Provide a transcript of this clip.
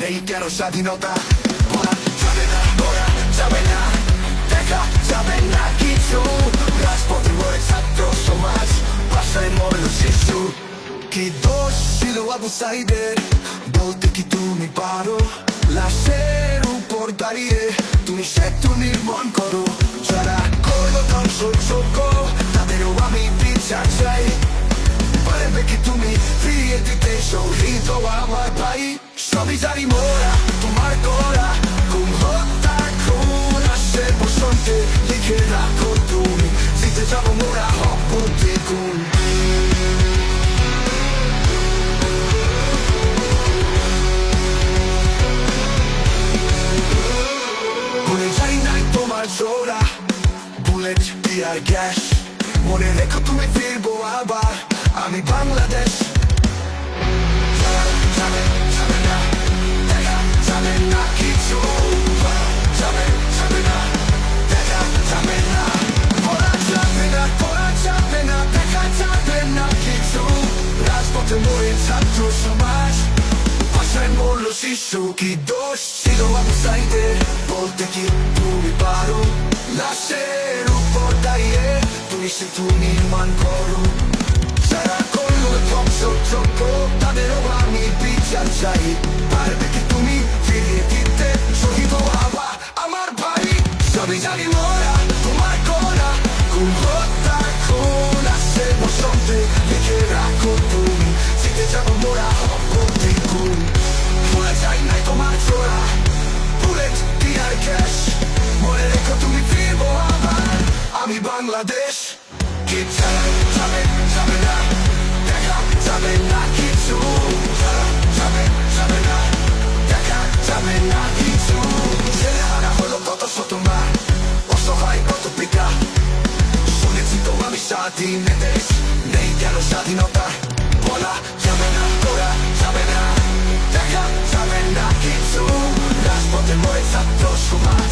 নেই কেন স্বাধীনতা বলা যাবে না বলা যাবে না দেখা যাবে না কিছু রাজপথে মরে ছাত্র সমাজ বাসায় মরল শিশু কি দোষ ছিল আবু সাইদের বলতে কি তুমি পারো লাশের উপর দাঁড়িয়ে তুমি করো পারবে কি তুমি ফিরিয়ে দিতে শহীদ আমার ভাই সবই জানি মোরা তোমার করা গুম হত্যা খুন আসে বসন্তে লিখে রাখো তুমি জিতে যাব মোরা হব দ্বিগুণ ভুলে যাই নাই তোমার জোড়া বুলেট টিয়ার গ্যাস মনে মরে ছাত্র সমাজ ভাষায় মরল শিশু কি দোষ ছিল আমি সাইডে বলতে কি তুমি পারো লাশের উপর দাঁড়িয়ে তুমি সেতু নির্মাণ করো যারা করল ধ্বংসযোগ্য তাদেরও আমি বিচার চাই পারবে কি তুমি ফিরিয়ে দিতে শহীদ হওয়া আমার ভাই সবই জানি মোরা আমি বাংলাদেশ। কি চাই যাবে যাবে না দেখা যাবে না না দেখা যাবে না কিছু ছেলে কত আমি স্বাধীন দেশ স্বাধীনতা? বলা যাবে না করা যাবে না দেখা যাবে না কিছু। রাজপথে মরে ছাত্র সমাজ